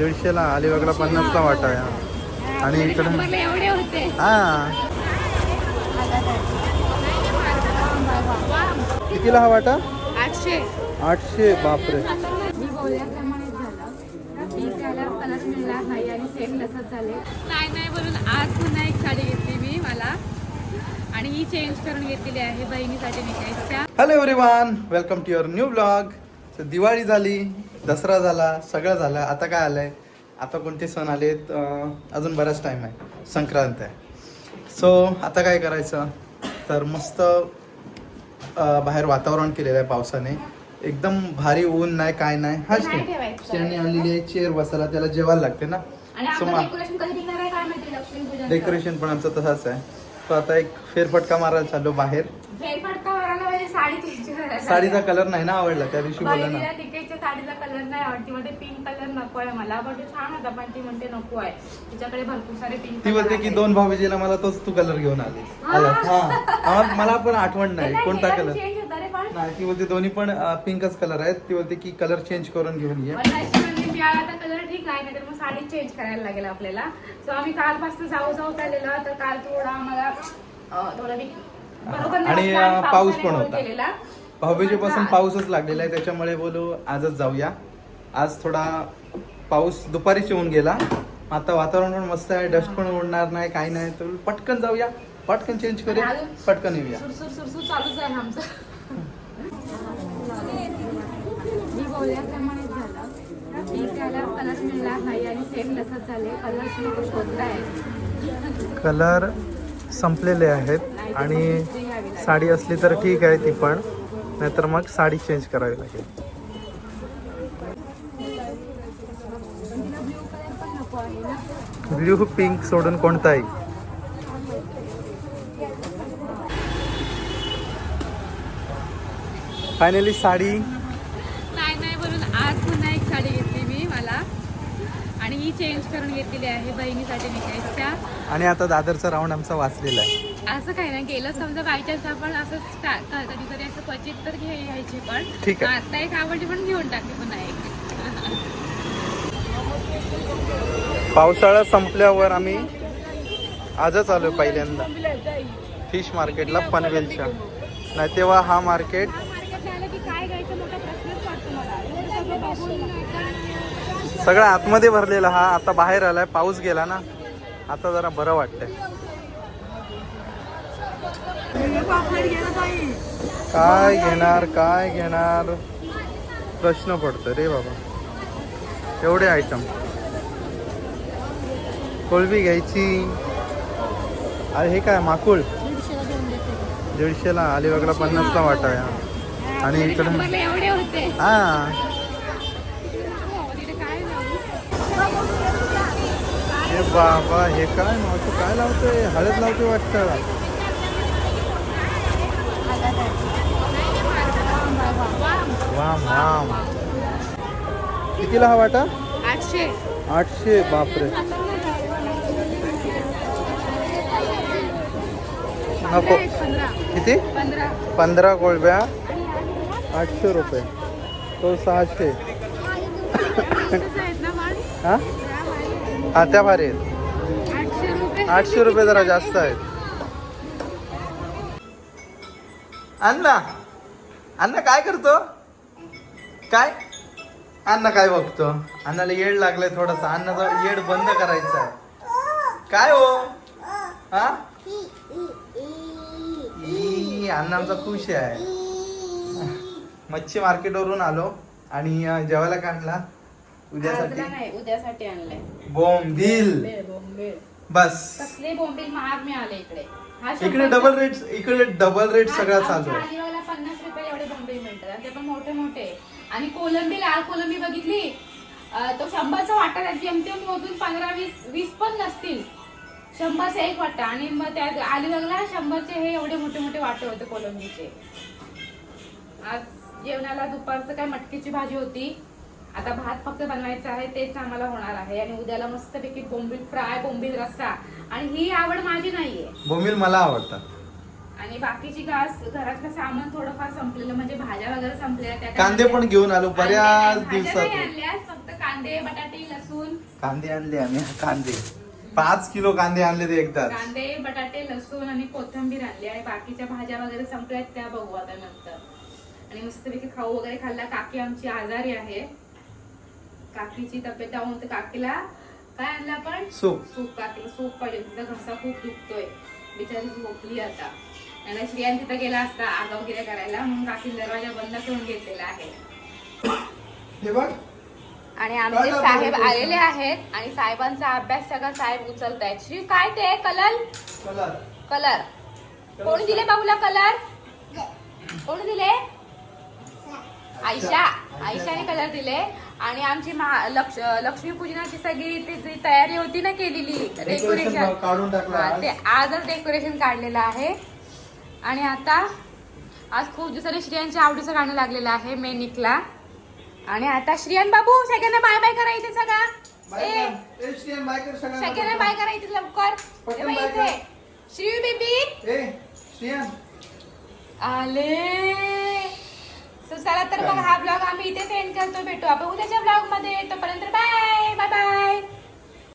दीडशेला अलिबागला पन्नासला वाटा आहे आणि इकडे हा. कितीला हा वाटा? आठशे. आठशे बापरे. मी नाही नाही बोलून आज पुन्हा एक साडी घेतली मी मला. आणि ही चेंज करून घेतलेली आहे बहिणीसाठी निघायच्या hello everyone welcome to your new blog तर दिवाळी झाली दसरा झाला सगळं झालं. आता काय आलंय? आता कोणते सण आलेत? अजून बराच टाईम आहे. संक्रांत आहे. सो आता काय करायचं? तर मस्त बाहेर वातावरण केलेलं आहे पावसाने. एकदम भारी ऊन नाही काय नाही. हाच नाही. त्यांनी आणलेली आहे चेअर बसायला त्याला जेवायला लागते ना. मा- डेकोरेशन आहे पण आमचं तसाच आहे. तो आता एक फेरफटका मारायला चाललो बाहेर. साडी साडीचा कलर नाही ना आवडला त्या दिवशी बोलला ना. तिकडच्या साडीचा कलर नाही आवडती. मध्ये पिंक कलर नको आहे मला. पण ते छान होता पण ती म्हणते नको आहे. तिच्याकडे भरपूर सारे पिंक ती बोलते की दोन भाऊजीला मला तोच तू कलर घेऊन आली. आला. हा. मला पण आठवण नाही कोणता कलर नाही ती बोलते दोन्ही पण पिंकच कलर आहेत. ती बोलते की कलर चेंज करून घेऊन ये. मिळाला कलर ठीक आहे नाहीतर मग साडी चेंज करायला लागेल आपल्याला. सो आम्ही कालपासून जाऊ जाऊ चाललेलो. तर काल थोडा आम्हाला थोडा आणि, पाऊस पण होता. पासून पाऊसच लागलेला आहे त्याच्यामुळे बोलू आजच जाऊया. आज थोडा पाऊस दुपारीच येऊन गेला. आता वातावरण पण मस्त आहे डस्ट पण उडणार नाही काही नाही. तर पटकन जाऊया. पटकन चेंज अजून- पटकन येऊया. कलर संपलेले आहेत. आणि साडी असली तर ठीक आहे ती पण. नाहीतर मग साडी चेंज करावी लागेल. ब्ल्यू आहे पिंक सोडून कोणताही. फायनली साडी नाही नाही बोलून आज पुन्हा एक साडी घेतली मी मला ही चेंज करून घेतलेली आहे बहिणीसाठी निघायच्या आणि आता दादरचा राऊंड आमचा वाचलेला आहे. असं काही नाही गेलं समजा बायचान्स आपण असं स्टार्ट कधीतरी असं क्वचित तर घे घ्यायची पण. ठीक आहे. आता एक आवडली पण घेऊन टाकली पुन्हा एक. पावसाळा संपल्यावर आम्ही आजच आलो पहिल्यांदा. फिश मार्केटला पनवेलच्या. नाही तेव्हा हा मार्केट मार्केटला आलं की काय घ्यायचं मोठा प्रश्नच पडतो मला. एवढं सगळं बघून एकदम सगळं आतमध्ये भरलेला हा. आता बाहेर आलाय पाऊस गेला ना. आता जरा बरं वाटतंय. काय घेणार काय घेणार? प्रश्न पडतो रे बाबा. एवढे आयटम कोलबी घ्यायची. अरे हे काय माकुळ? दीडशेला अलिबागला पन्नासला वाटा आहे हा. आणि इकडे हो, तिथे काय लावू? हे बाबा हे काय मावशी काय लावतोय? हळद लावतोय वाटतं. वाम वाम. कितीला हा वाटा? आठशे. आठशे बापरे. नको किती? पंधरा. कोळब्या आठशे रुपये. तो सहाशे. हा? हा त्या भारी आहेत. आठशे रुपये. जरा जास्त आहेत. अण्णा अण्णा काय करतो? काय? अण्णा काय बघतो? अण्णाला येड लागलाय थोडासा. अण्णाचा येड बंद करायचा आहे. काय हो? हा? अण्णा आमचा खुश आहे. मच्छी मार्केटवरून आलो आणि जेवायला काढला. उद्यासाठी? नाही उद्यासाठी आणलंय. बोंबील. बेळ, बोंबीळ. बस. कसले बोंबील महाग मिळाले इकडे? हा इकडे डबल रेट इकडे डबल रेट सगळा आमच्या चालू आहे. अलिबागला पन्नास रुपये एवढे बोंबील मिळतात. आणि ते पण मोठे मोठे. आणि कोलंबी लाल कोलंबी बघितली? अं, तो शंभरचा वाटा त्यात जेमतेम मोजून पंधरा वीस वीस पण नसतील. शंभरचा एक वाटा. आणि मग त्या अलिबागला शंभरचे हे एवढे मोठे मोठे वाटे होते कोलंबीचे. आज जेवणाला दुपारचं काय मटकीची भाजी होती. आता भात फक्त बनवायचा आहे तेच आम्हाला होणार आहे. आणि उद्याला मस्तपैकी बोंबील फ्राय बोंबील रस्सा. आणि ही आवड माझी नाहीये. बोंबील मला आवडतात. आणि बाकीची घास घरातलं सामान थोडंफार संपलेलं म्हणजे भाज्या वगैरे संपलेल्या त्या कांदे पण घेऊन आलो बऱ्याच दिवसात. आणल्या फक्त कांदे बटाटे लसूण. कांदे आणले आम्ही कांदे. पाच किलो कांदे आणले ते एकदाच. कांदे बटाटे लसूण आणि कोथिंबीर आणली आणि बाकीच्या भाज्या वगैरे संपल्यात त्या बघू आता नंतर. आणि मस्तपैकी खाऊ वगैरे खाल्ला. काकी आमची आजारी आहे. काकीची तब्येत डाऊन तर काकीला काय आणलं आपण? सूप. सूप. काकीला सूप पाहिजे तिचा घसा खूप दुखतोय. बिचारी झोपली आता. आणि श्रियान तिथं गेला असता आगावगिऱ्या करायला. म्हणून काकी दरवाजा बंद करून घेतलेला आहे. हे आणि आमचे साहेब. आलेले आहेत आणि साहेबांचा अभ्यास सगळा साहेब उचलत आहेत श्री काय ते? कलर? कलर. कलर. कोणी दिले बाबूला कलर? कोणी दिले? आयशा. आयशाने कलर दिले. आणि आमची महा- लक्ष लक्ष्मी पूजनाची सगळी ती जी तयारी होती ना केलेली डेकोरेशन काढून टाकलं. ते आजच डेकोरेशन काढलेलं आहे. आणि आता आज खूप दिवसांनी श्रियांच्या आवडीचं गाणं लागलेलं आहे मेनिकला. आणि आता श्रियान बाबू सगळ्यांना बाय बाय करायचे सगळा. सगळ्यांना. बाय करायचे लवकर. इथे. श्री बेबी. आले. चला तर मग हा ब्लॉग आम्ही इथेच एंड करतो भेटू आपण उद्याच्या ब्लॉगमध्ये. तोपर्यंत बाय बाय बाय